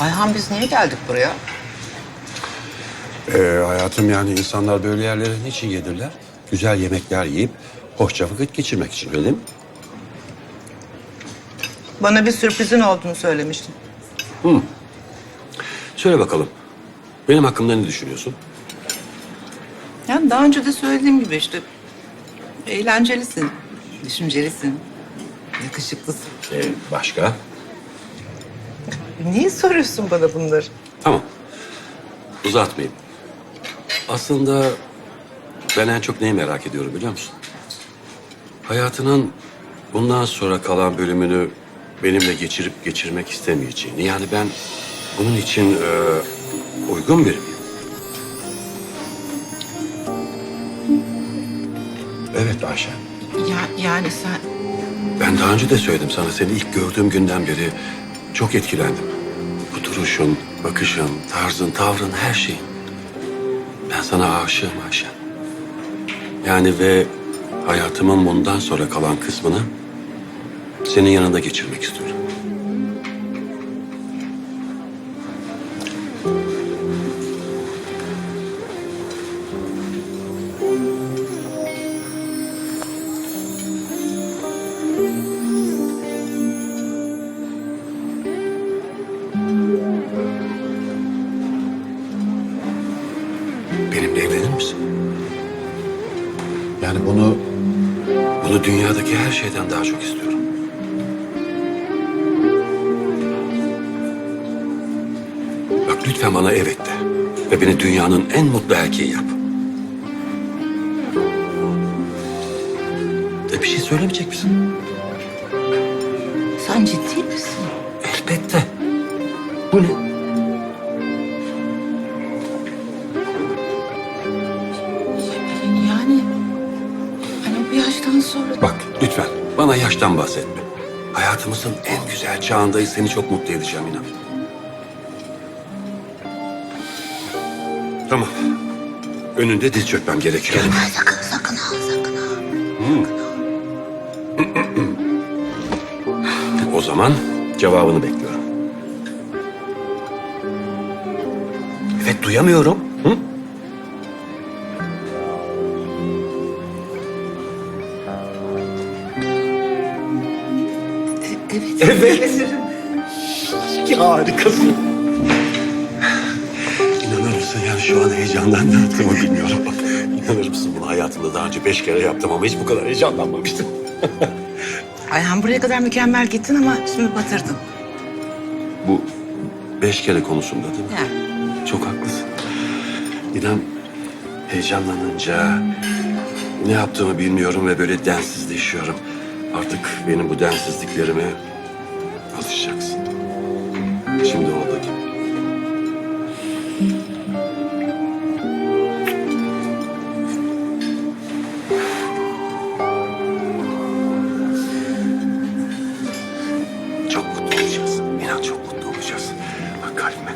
Ayhan biz niye geldik buraya? Ee, hayatım yani insanlar böyle yerlere niçin gelirler? Güzel yemekler yiyip hoşça vakit geçirmek için öyle değil mi? Bana bir sürprizin olduğunu söylemiştin. Söyle bakalım. Benim hakkımda ne düşünüyorsun? Yani daha önce de söylediğim gibi işte eğlencelisin, düşüncelisin, yakışıklısın. Ee, başka? Niye soruyorsun bana bunları? Tamam. Uzatmayayım. Aslında ben en çok neyi merak ediyorum biliyor musun? Hayatının bundan sonra kalan bölümünü benimle geçirip geçirmek istemeyeceğini. Yani ben bunun için e, uygun biri miyim? Evet Ayşen. Ya, yani sen Ben daha önce de söyledim sana seni ilk gördüğüm günden beri çok etkilendim. Bu duruşun, bakışın, tarzın, tavrın, her şeyin. Ben sana aşığım Ayşen. Yani ve hayatımın bundan sonra kalan kısmını senin yanında geçirmek istiyorum. Benimle evlenir misin? Yani bunu... Bunu dünyadaki her şeyden daha çok istiyorum. Bak lütfen bana evet de. Ve beni dünyanın en mutlu erkeği yap. E bir şey söylemeyecek misin? sen ciddi misin? Elbette. Bu ne? Yaştan sonra Bak lütfen bana yaştan bahsetme. Hayatımızın en güzel çağındayız. Seni çok mutlu edeceğim inan. Tamam. Önünde diz çökmem gerekiyor. Ay, sakın sakın ha sakın ha. O zaman cevabını bekliyorum. Evet duyamıyorum. Hı? Evet. Evet. Ya harikasın. İnanır mısın yani şu an heyecandan ne yaptığımı bilmiyorum bak. İnanır mısın bunu hayatımda daha önce beş kere yaptım ama hiç bu kadar heyecanlanmamıştım. Ayhan buraya kadar mükemmel gittin ama şimdi batırdın. Bu beş kere konusunda değil mi? Yani. Çok haklısın. İnan heyecanlanınca ne yaptığımı bilmiyorum ve böyle densizleşiyorum. Artık benim bu densizliklerime alışacaksın. Şimdi olduğu gibi. Çok mutlu olacağız. İnan çok mutlu olacağız. Bak kalbime.